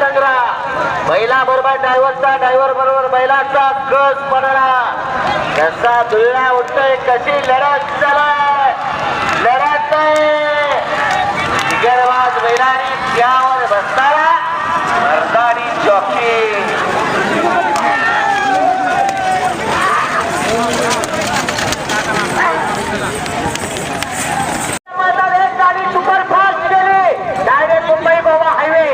संग्राम बैला बरोबर ड्रायव्हरचा ड्रायव्हर बरोबर बैलाचा कस पडला. कसा धुळा उठतोय कशी लढत चालाय लढत दिगरवाज बैलानी त्यावर बसताना मर्दानी जॉकी एक गाडी सुपरफास्ट गेली डायरेक्ट मुंबई गोवा हायवे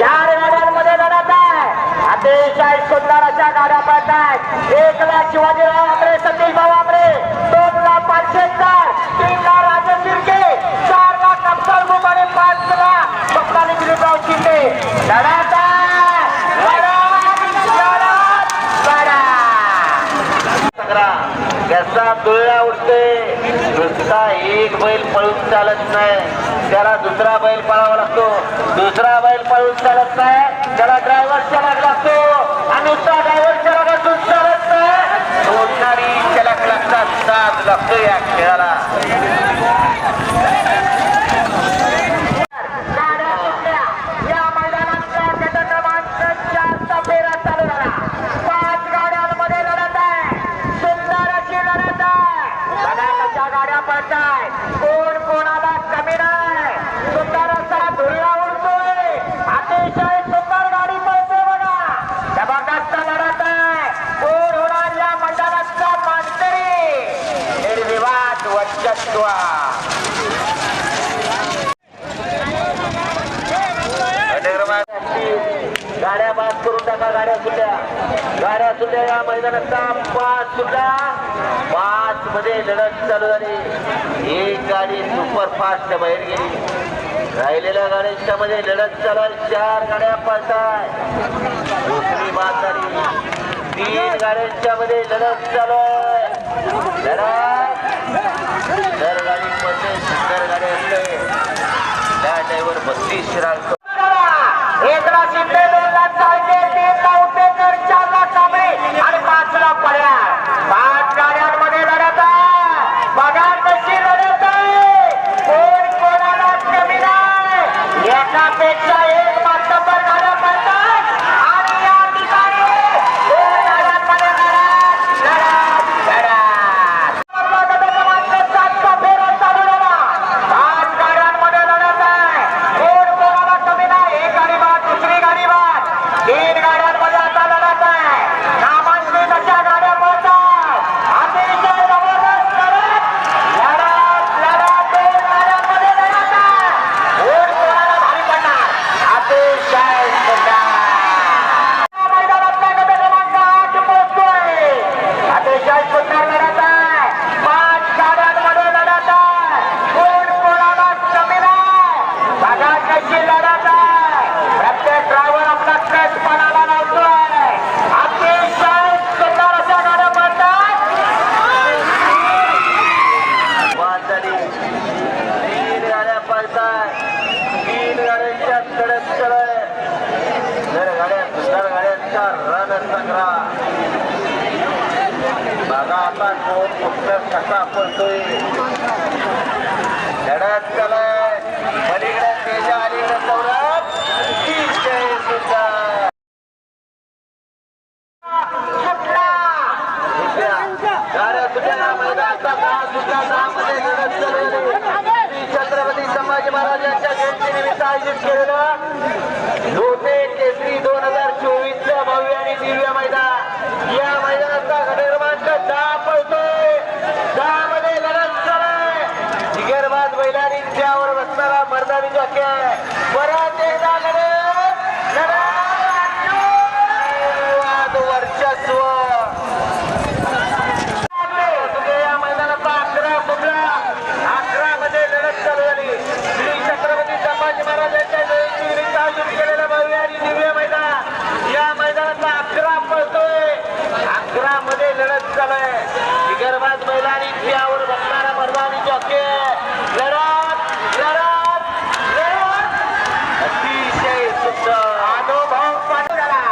चार गाड्यांमध्ये लढत आहे अतिशय सुंदर अशा गाड्या पडत आहेत एक लाख शिवाजीराव आमरे सतीश भाऊ आमरे दोन लाख पाचशे चार तीन लाख राजेश शिर्के चार लाख कप्तार बुक आणि पाच लाख स्वप्नाली दिलीपराव शिंदे. उठते नुसता एक बैल पळून चालत नाही. त्याला दुसरा बैल पळावा लागतो. दुसरा बैल पळून चालत नाही. त्याला ड्रायव्हर चलाक लागतो. आणि नुसता ड्रायव्हर चलाकातून चालत नाही सोडणारी चलाक लागतात साथ लागतो या खेळाला गाड्या सुटल्या. या मैदानाचा गट क्रमांक चारचा फेरा चालू झाला. पाच गाड्यांमध्ये लढत आहे. सुंदर अशी लढत आहे. बघा कशा गाड्या पळताय. कोण कोणाला कमी नाही. सुंदर असा धुळा उडतोय. अतिशय सुंदर गाडी पळते बघा. जबरदस्त लढत आहे. कोण होणार या मैदानाचा मानकरी? निर्विवाद वर्चस्व गाड्या बाद करून टाका गाड्या सुटल्या गाड्या सुटल्या या मैदानाचा पाच सुद्धा पाच मध्ये लढत चालू झाली. एक गाडी सुपर फास्ट बाहेर गेली. राहिलेल्या गाड्यांच्या मध्ये लढत चालू चार गाड्या पळताय. दुसरी बाद झाली. तीन गाड्यांच्या मध्ये लढत चालू आहे. लढत दर गाडी पळते सुंदर गाडी असते त्या ड्रायव्हर बत्तीस श्रांक एकला शिंदे दोन लाख चालते तीन ला उपेकर चार लाख कांबळे आणि पाच लाख पर्याय पाच गाड्यांमध्ये लढत आहे बघा कशी लढत आहे कोण कोणाला कमी नाही एकापेक्षा एक मातबर गाड्या पडतात आणि या ठिकाणी दोन गाड्यांमध्ये लढत लढत लढत आपला गट क्रमांक सातचा फेरा चालू झाला. पाच गाड्यांमध्ये लढत आहे. कोण कोणाला कमी नाही. एक गाडी बाद, दुसरी गाडी बाद. तीन गाड्यांमध्ये आता लढत आहे. नामांकित अशा गाड्या पळतात. अतिशय जबरदस्त लढत. लढत, लढत, दोन गाड्यांमध्ये लढत आहे. कोण कोणाला भारी पडणार. अतिशय सुंदर. मैदानातला गट क्रमांक आठ पोहोचतोय. अतिशय सुंदर लढत आहे. पाच गाड्यांमध्ये लढत आहे. कोण कोणाला कमी नाही. बघा कशी लढत आहे. प्रत्येक ड्रायव्हर आपला कट पणाला लावतोय. अतिशय सुंदर अशा गाड्या पडतात. बाद झाली. तीन गाड्या पडतात तीन गाड्यांच्या कडक चढ जर गाड्या सुंदर गाड्यांचा रण संग्राम बघा आता कोण कुठलं कसा पडतोय लढत चालय पलीकडे तेजा अलीकडे सौरभ अतिशय सुंदर सुटला. सुटल्या. गाड्या सुटल्या मैदानाचा काळ सुटला दहामध्ये लढत चालू झाली. श्री छत्रपती संभाजी महाराज यांच्या जयंती निमित्त आयोजित केलेलं लोटे केसरी दोन हजार चोवीस भव्य आणि दिव्य मैदान या मैदानाचा गट दहा पळतोय दहा मध्ये लढत चालय जिगरबाज बैलांनी त्यावर बसणारा मर्दानी जॉके आहे परत एकदा लढत लढत निर्वाद वर्चस्व या मैदानाचा अकरा बुमरा अकरा मध्ये लढत चालू झाली श्री शिवाजी महाराजांच्या जयंतीनिमित्त आयोजित केलेलं भव्य आणि दिव्य मैदान. या मैदानातला अकरा पळतोय. अकरा मध्ये लढत चालू विदर्भात मैदानी बैलांनी त्यावर बसणारा मर्दानी जॉके लढत लढत लढत अतिशय सुंदर अनुभव पाठ झाला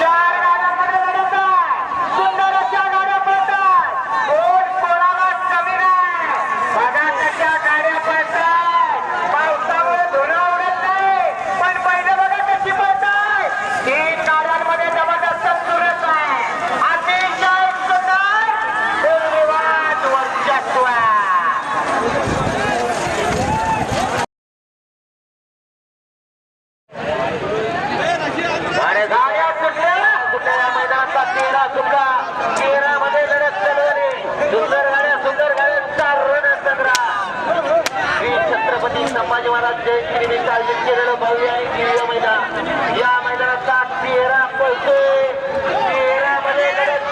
चार गाड्यांमध्ये लढत आहे सुंदर अशा गाड्या पळतात कोण कोणाला कमी नाही बघा कशा गाड्या पळतात पावसामुळे धुणं उडत नाही पण पहिलं बघा कशी पळतात आयोजित केलेलं भव्य दिव्य मैदान. या मैदानाचा तेरा मध्ये लढत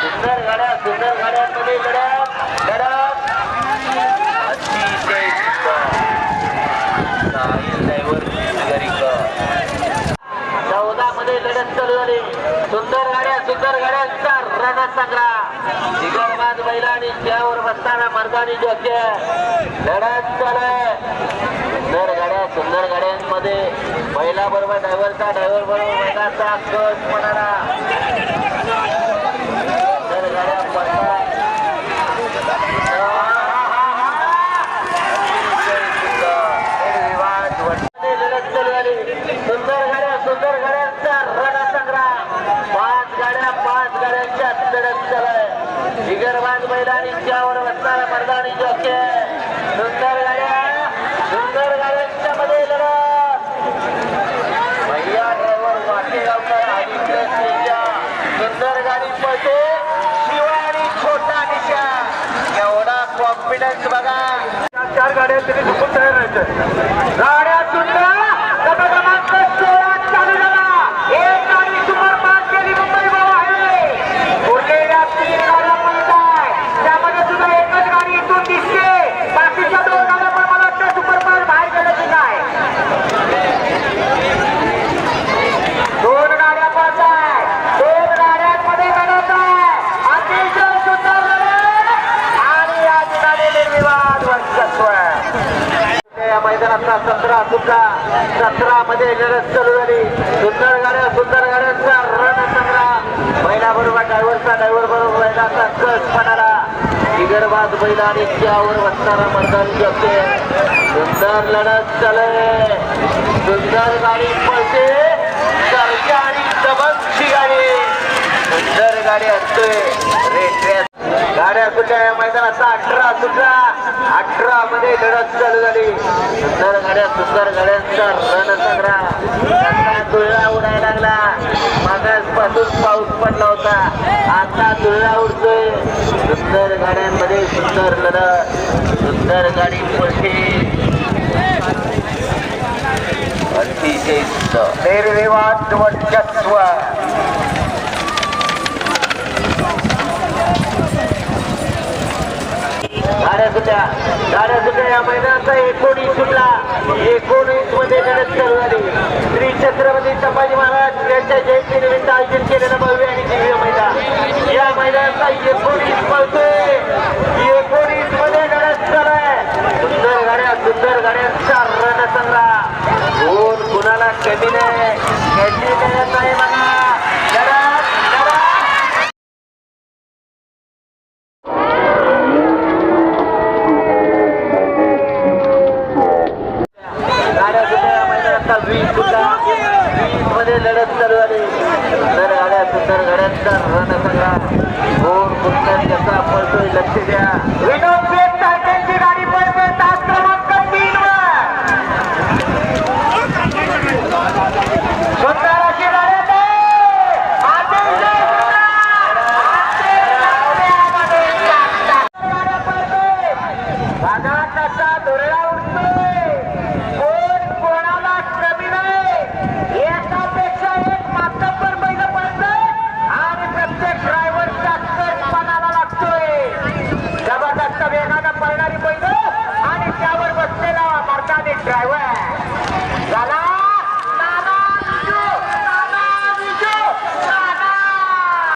सुंदर गाड्या सुंदर गाड्यांमध्ये लढत लढत अतिशय चौदा मध्ये लढत चालू झाली. सुंदर गाड्या सुंदर गाड्यांचा रणसंग्राम दिगरबाज बैला त्यावर बसताना मर्दानी लढत चालू मध्ये महिला बरोबर ड्रायव्हरचा ड्रायव्हर बरोबर बैलाचा कस म्हणाला सुंदर गाड्या पडतात. सुंदर गाड्या सुंदर गाड्यांचा रणसंग्राम पाच गाड्या पाच गाड्यांच्या लढत चालय बिगरबाज मैदानी त्यावर बसणारा मर्दानी जोके सुंदर गाड्या सुंदर गाड्यांच्या मध्ये लढत भैया ड्रायव्हर वाटेगावकर आदित्य सिंगच्या सुंदर गाडी पळते शिवा आणि छोटा निशा एवढा कॉन्फिडन्स बघा. चार गाड्या तरी झुकून तयार राहायच्या. गाड्या सुद्धा गट क्रमांक सोळा चालू झाला एक गाडी सुपर पाच केली मुंबई भाऊ आहे उरलेल्या तीन गाड्या पडत आहे त्यामध्ये सुद्धा एकच गाडी इथून दिसते बाकीच्या दोन गाड्या पण मला वाटतं सुपर पाच बाहेर गेल्याची काय दोन गाड्या पडत आहे दोन गाड्यांमध्ये लढत आहे अतिशय सुंदर लढत आणि या ठिकाणी निर्विवाद वर्चस्व आहे या मैदानाचा सतरा सत्रामध्ये सतरा मध्ये लढत चालू झाली. सुंदर गाड्या सुंदर गाड्यांचा रणसंग्राम महिला बरोबर ड्रायव्हरचा ड्रायव्हर बरोबर बैलाचा कस पणाला. विदर्भात बैला आणि त्यावर बसताना मतदान करते सुंदर लढत चालू सुंदर गाडी पळते. सरच्या आणि दबंगची गाडी. सुंदर गाडी असतोय. रेल्वे गाड्या सुद्धा या मैदानाचा अठरा सुद्धा अठरा मध्ये लढत चालू झाली. सुंदर गाड्या सुंदर गाड्यांचा रण सगळा तुळला उडायला लागला. मागासपासून पाऊस पडला होता. आता तुळला उडतोय. सुंदर गाड्यांमध्ये सुंदर लढत. सुंदर गाडी पडते अतिशय निर्विवाद वर्चस्व होत्या कारण सुद्धा या मैदानाचा एकोणीस सुटला. एकोणीसमध्ये लढत चालू झाली. श्री छत्रपती संभाजी महाराज यांच्या जयंतीनिमित्त आयोजित केलेलं भव्य आणि दिव्य मैदान. या मैदानाचा एकोणीस पळतोय. एकोणीसमध्ये लढत चालू आहे सुंदर गाड्या सुंदर गाड्यांचा रणसंग्राम. कोण कुणाला कमी नाही.